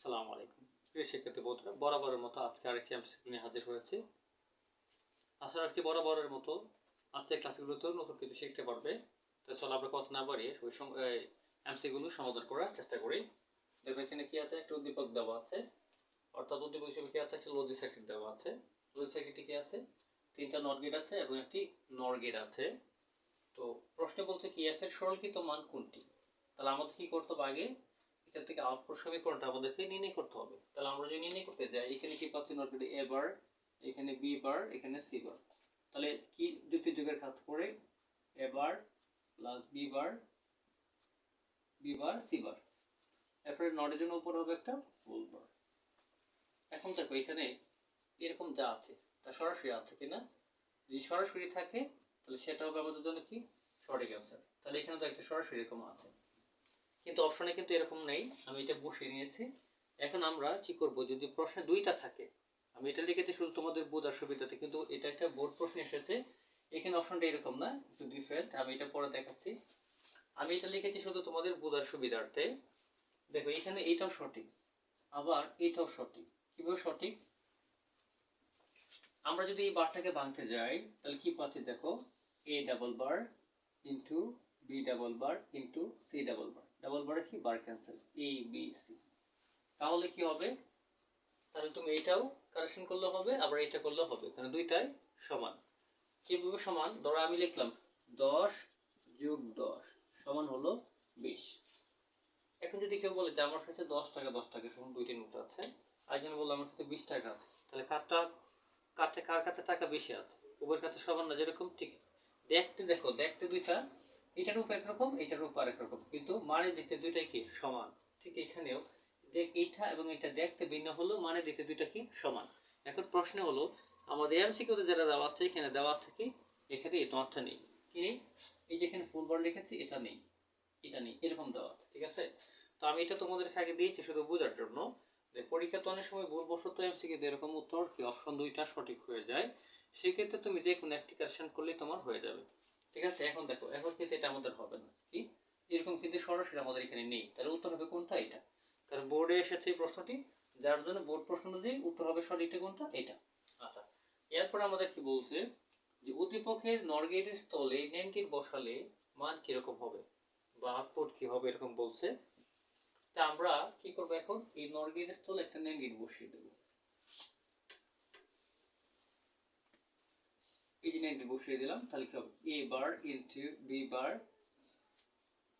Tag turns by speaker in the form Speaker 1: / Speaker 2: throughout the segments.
Speaker 1: আসসালামু আলাইকুম। প্রিয় শিক্ষার্থী বরাবরের মতো আজকে নিয়ে হাজির হয়েছি। আশা রাখছি বরাবরের মতো নতুন কিছু শিখতে পারবে। চলো আমরা কথা না বাড়িয়ে ওই সমাধান করার চেষ্টা করি। এখানে কি আছে? একটা উদ্দীপক দেওয়া আছে। অর্থাৎ উদ্দীপক হিসেবে কি আছে? একটা লজি সার্কিট দেওয়া আছে। লজি সার্কিটে কি আছে? তিনটা নট গেট আছে এবং একটি নর গেট আছে। তো প্রশ্নে বলছে কি? এফ এর সরলকৃত মান কোনটি? তাহলে আমাদের কি করতে হবে আগে? এখান থেকে আউটপুট সমীকরণটা আমাদেরকে নির্ণয় করতে হবে। তাহলে আমরা যদি নির্ণয় করতে যাই, এখানে কি পাচ্ছি নট গেটে এ বার এখানে বি বার এখানে সি বার তাহলে কি যুক্তি যুগের কাজ করে? A bar plus B bar B bar C bar এরপরে নটের জন্য উপর হবে একটা ফুল বার এখন দেখো, এখানে এরকম যা আছে, তা সরাসরি আছে কিনা? যদি সরাসরি থাকে, তাহলে সেটা হবে আমাদের জন্য কি? সঠিক অ্যান্সার তাহলে এখানে তো একটা সরাসরি এরকম আছে। কিন্তু অপশনে কিন্তু এরকম নেই। আমি এটা বসিয়ে নিয়েছি। এখন আমরা কি করব? যদি প্রশ্নে দুইটা থাকে, আমি এটা লিখেছি শুধু তোমাদের বোঝার সুবিধাতে, কিন্তু এটা একটা বোর্ড প্রশ্ন এসেছে। এখানে অপশনটা এরকম না, একটু ডিফারেন্ট আমি এটা পরে দেখাচ্ছি। আমি এটা লিখেছি শুধু তোমাদের বোঝার সুবিধার্থে। দেখো, এখানে এইটাও সঠিক, আবার এটাও সঠিক। কীভাবে সঠিক? আমরা যদি এই বারটাকে ভাঙতে যাই, তাহলে কি পাচ্ছি দেখো? A double bar into B double bar into C double bar double বারে কি bar cancel A B C তাহলে কি হবে? তাহলে তুমি এইটাও কারেকশন করলে হবে, আবার এটা করলে হবে। কারণ দুইটাই সমান। কীভাবে সমান? ধরো আমি লিখলাম, দশ যোগ দশ সমান হলো বিশ। এখন যদি কেউ বলে যে আমার কাছে দশ টাকা দশ টাকা সমান দুইটি নোট আছে, আর একজন বলল আমার কাছে বিশ টাকা আছে, তাহলে কারটা কারটা কার কাছে টাকা বেশি আছে? উভয়ের কাছে সমান না, যেরকম ঠিক। দেখতে দেখো, দেখতে দুইটা এটার রূপ একরকম এটার রূপ আরেক রকম। কিন্তু মানে দেখতে দুইটাই কি? সমান। ঠিক এখানেও যে এইটা এবং এটা দেখতে ভিন্ন হলো মানে দেখতে দুইটা কি? সমান। এখন প্রশ্ন হলো, আমাদের এমসিকিউতে যেটা দেওয়া আছে, এখানে দেওয়া আছে কি? এখানে এই নটটা নেই। কি নেই? এই যে এখানে ফুল বার লিখেছি, এটা নেই। এটা নেই। এরকম দেওয়া আছে, ঠিক আছে? তো আমি এটা তোমাদের আগে দিয়েছি শুধু বোঝার জন্য যে পরীক্ষাতে অনেক সময় ভুলবশত এমসিকিউতে এরকম উত্তর কি? অপশন দুইটা সঠিক হয়ে যায়। সেক্ষেত্রে তুমি যে কোনো একটি কারেকশন করলেই তোমার হয়ে যাবে। ঠিক আছে? এখন দেখো, এখন কিন্তু এটা আমাদের হবে না। কি? এরকম কিন্তু সরাসরি আমাদের এখানে নেই। তাহলে উত্তর হবে কোনটা? এটা। কারণ বোর্ডে এসেছে এই প্রশ্নটি, যার জন্য বোর্ড প্রশ্ন অনুযায়ী উত্তর হবে সঠিকটা কোনটা? এটা। আচ্ছা এরপর আমাদের কি বলছে যে উদ্দীপকের নরগেটের স্থলে নেন বসালে মান কীরকম হবে? বা আউটপুট কি হবে এরকম বলছে। তা আমরা কি করব এখন? এই নরগেটের স্থলে একটা নেন বসিয়ে দেবো। নেনটি বসিয়ে দিলাম তাহলে কি হবে? A bar into B bar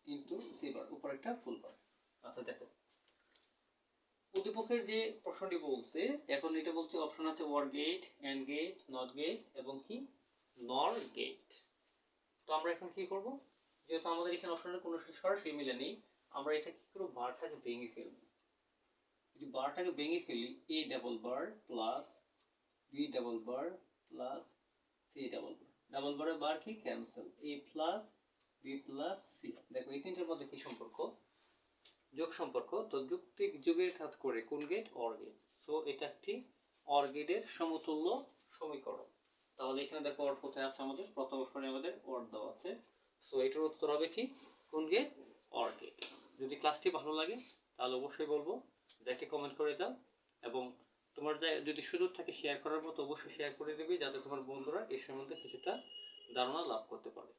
Speaker 1: into C bar উপর একটা ফুল বার আচ্ছা দেখো। উদ্দীপকের যে প্রশ্নটি বলছে এখন এটা বলছে অপশন আছে or gate and gate not gate এবং কি? নর গেট তো আমরা এখন কি করব? যেহেতু আমাদের এখানে অপশনের কোনো সরাসরি মিলে নেই আমরা এটা কি করব? বারটাকে ভেঙে ফেলব। যদি বারটাকে ভেঙে ফেলি A double bar plus B double bar plus C double double বারে বার কি? Cancel A plus B plus C দেখো, এই তিনটার মধ্যে কি সম্পর্ক? যোগ সম্পর্ক। তো যুক্তিক যুগের কাজ করে কোন গেট অর গেট সো এটা একটি অর গেটের সমতুল্য সমীকরণ। তাহলে এখানে দেখো অর কোথায় আছে আমাদের? প্রথম অপশনে আমাদের অর দেওয়া আছে। সো এটার উত্তর হবে কি? কোন গেট অর গেট যদি ক্লাসটি ভালো লাগে, তাহলে অবশ্যই বলব যে একটি কমেন্ট করে দাও এবং তোমার যদি সুযোগ থাকে শেয়ার করার মতো অবশ্যই শেয়ার করে দিবি, যাতে তোমার বন্ধুরা এই সম্বন্ধে কিছুটা ধারণা লাভ করতে পারে।